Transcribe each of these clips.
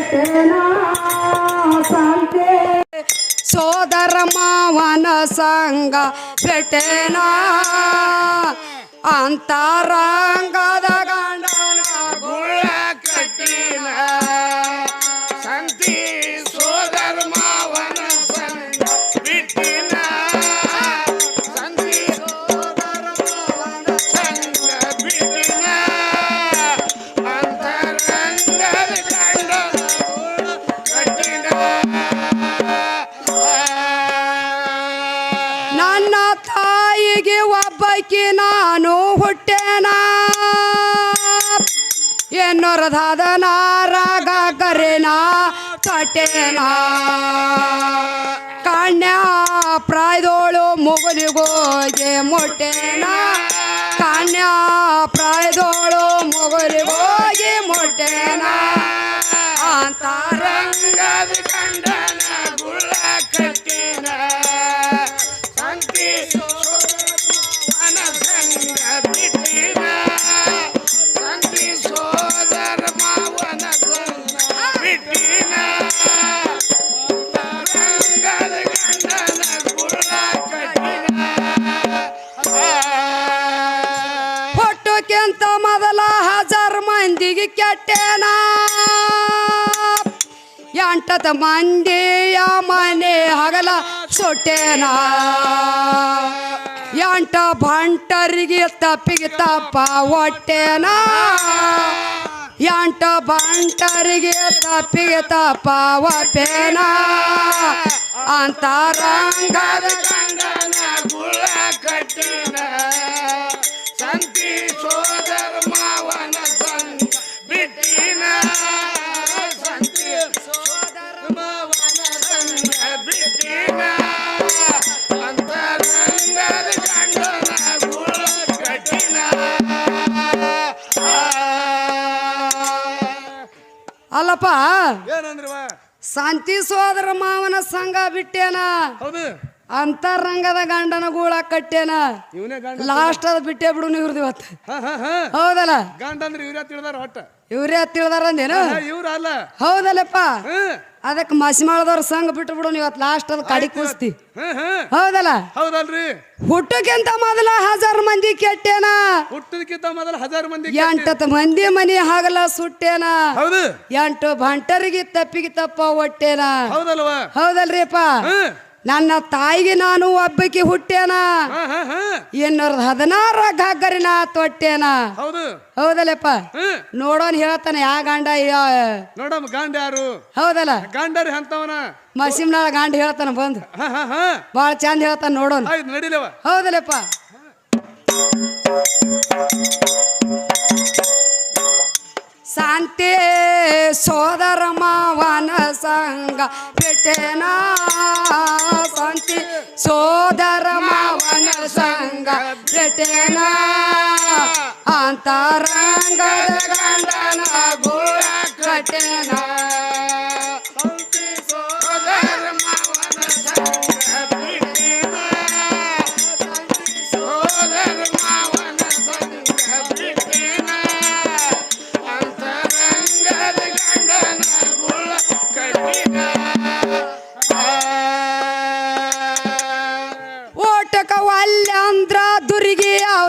ಬಿಟ್ಟೆನ ಸಂತೆ ಸೋದರ ಮಾವನ ಸಂಗ ಬಿಟ್ಟೆನ ಅಂತರಂಗದ ನನ್ನ ತಾಯಿಗೆ ಒಬ್ಬಕಿ ನಾನು ಹುಟ್ಟೆನ. ಎನ್ನೊರದಾದ ನಾರಾಗ ಕರೆನ ಕಟ್ಟೆನ. ಕಣ್ಯ ಪ್ರಾಯದೋಳು ಮುಗುಲಿಗೋಗೆ ಮೊಟ್ಟೆನ. ಕಾಣ್ಯಾ ಪ್ರಾಯದೋಳು ಮುಗುಲಿಗೋಗೆ ಮೊಟ್ಟೆನ. ಅಂತ ರಂಗ ಕಂಡ ಗುಳ್ಳ ಕಟ್ಟಿನ ಕೆಟ್ಟೆನ ಎಂಟತ ಮಂದಿಯ ಮನೆ ಹಗಲ ಸುಟ್ಟೆನ ಎಂಟ ಬಂಟರಿಗೆ ತಪ್ಪಿಗೆ ತಪ್ಪ ಹೊಟ್ಟೆನ ಎಂಟ ಬಂಟರಿಗೆ ತಪ್ಪಿಗೆ ತಪ್ಪ ಹೊಟ್ಟೆನ ಅಂತರಂಗದ ಗಂಡನ ಗುಳ್ಳ ಕಟ್ಟಿನ. ಅಲ್ಲಪ್ಪ ಏನಂದ್ರವ? ಶಾಂತಿ ಸೋದರ ಮಾವನ ಸಂಘ ಬಿಟ್ಟೇನ? ಹೌದು. ಅಂತರಂಗದ ಗಂಡನ ಗೂಳ ಕಟ್ಟೇನ ಲಾಸ್ಟ್ ಅದ ಬಿಟ್ಟೆ ಬಿಡು ಇವ್ರದ್ದು ಇವತ್ತು. ಹೌದಲ್ಲ? ಗಂಡ ಅಂದ್ರೆ ಇವ್ರ ತಿಳಿದಾರ ಹೊಟ್ಟ ಇವ್ರೇ ತಿಳಿದಾರ ಅಂದೇನು? ಇವ್ರ ಅಲ್ಲ. ಹೌದಲ್ಲಪ್ಪ. ಅದಕ್ಕೆ ಮಸಿಮಾಳದವ್ರ ಸಂಘ ಬಿಟ್ಟು ಬಿಡು ಇವತ್ತು ಲಾಸ್ಟ್ ಅದ ಕಡಿ ಕೂಸ್ತಿ. ಹೌದಲ್ಲ? ಹೌದಲ್ರಿ. ಹುಟ್ಟಕ್ಕಿಂತ ಮೊದಲ ಹಜಾರ್ ಮಂದಿ ಕೆಟ್ಟೇನ. ಹುಟ್ಟದಕ್ಕಿಂತ ಮೊದಲ ಹಜಾರ್ ಮಂದಿ ಎಂಟತ್ತು ಮಂದಿ ಮನಿ ಹಾಗಲ ಸುಟ್ಟೇನ. ಹೌದು. ಎಂಟು ಭಂಟರಿಗೆ ತಪ್ಪಿಗೆ ತಪ್ಪ ಹೊಟ್ಟೇನ. ಹೌದಲ್ವಾ? ಹೌದಲ್ರಿಪ್ಪ. ನನ್ನ ತಾಯಿಗೆ ನಾನು ಒಬ್ಬಕಿ ಹುಟ್ಟೇನ? ಇನ್ನೂರ ಹಾ ಹಾ. ನಾ ಹದಿನಾರ ತೊಟ್ಟೇನ? ಹೌದು. ಹೌದಲ್ಲಪ್ಪ. ನೋಡೋನ್ ಹೇಳ್ತಾನೆ ಯಾ ಗಂಡ ಯ ನೋಡಮ್ಮ ಗಂಡ ಯಾರು? ಹೌದಲ್ಲ. ಗಂಡರಿ ಅಂತವನ ಮಸೀಮ್ನಾಳ ಗಂಡ ಹೇಳ್ತಾನ ಬಂದು. ಭಾಳ ಚಂದ ಹೇಳ್ತಾನ ನೋಡೋನ್. ಹೌದಲ್ಲಪ್ಪ. ಶಾಂತಿ ಸೋದರ ಮಾವನ ಸಂಗ ಬಿಟ್ಟೆನ ಶಾಂತಿ ಸೋದರ ಮಾವನ ಸಂಘ ಬಿಟ್ಟೆನ ಅಂತರಂಗದ ಗಂಡನ ಗೂಳ ಕಟ್ಟೆನ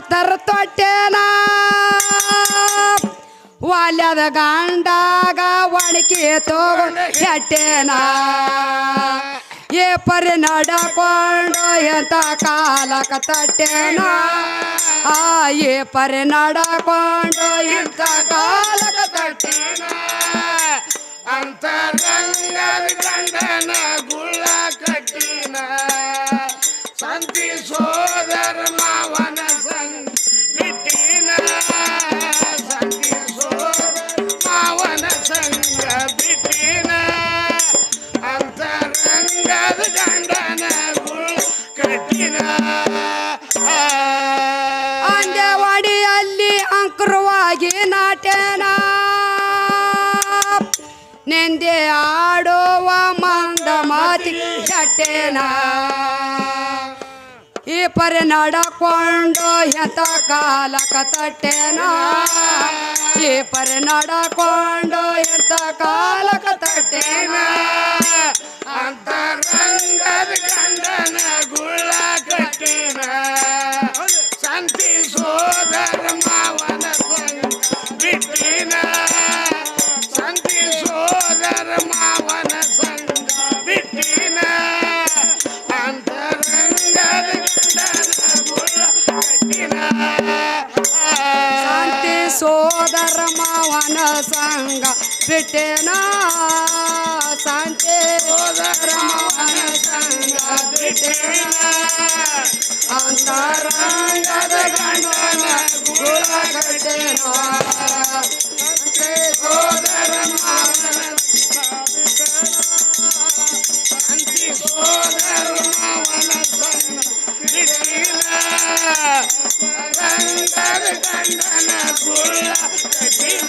ಅವತಾರ ತೊಟ್ಟೆನ. ವಾಲ್ಯದ ಗಂಡಾಗ ಒಣಕಿ ತಗೊಂಡು ಕೆಟ್ಟೆನ ಏ ಪರಿ ನಡಕೊಂಡು ಎಂತ ಕಾಲಕ ತಟ್ಟೆನ. ಆ, ಏ ಪರಿ ನಡಕೊಂಡು ಎಂತ ಕಾಲಕ ತಟ್ಟೆನ. ಅಂತರಂಗದ ಗಂಡನ ಗುಳ್ಳ ಕಟ್ಟಿನ. ಸಂತಿ ಸೋದರ ಮಾವನ ನೆಂದೆ ಆಡೋವ ಮಂದ ಮಾತಿ ಚಟ್ಟೆನಾ ಈ ಪರಿ ನಡಕೊಂಡು ಎಂತ ಕಾಲಕ ತಟ್ಟೆನ ಈ ಪರಿ ನಡಕೊಂಡು ಎಂತ ಕಾಲಕ ತಟ್ಟೆನ ಅಂತರಂಗದ ಗಂಡನ ಗುಳ್ಳ ಕಟ್ಟಿನ. ಮಾವನ ಸಂಗ ಬಿಟ್ಟೆನ ಶಾಂತಿ ಸೋದರ ಮಾವನ ಸಂಗ ಬಿಟ್ಟಿನ ಅಂತರಂಗದ ಗಂಡನ ಗುಳ ಬಿಟ್ಟಿನ ರಂಗದ ಗಂಡನ ಗುಳ್ಳ ಕಟ್ಟಿನ